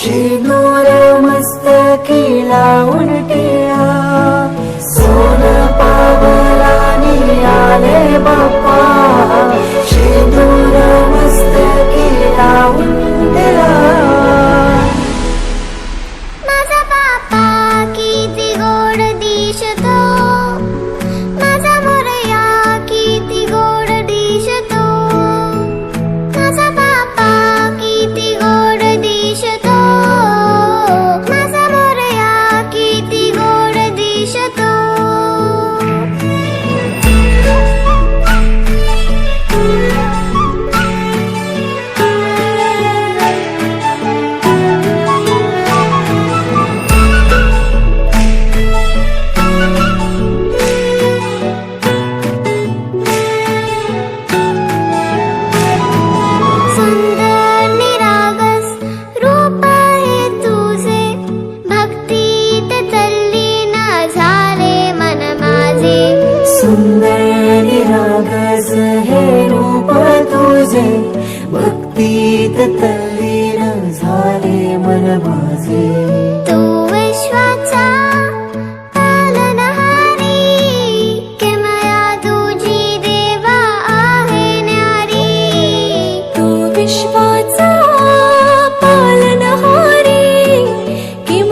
शिदूर मस्त केला उलटिया झाले मन माझे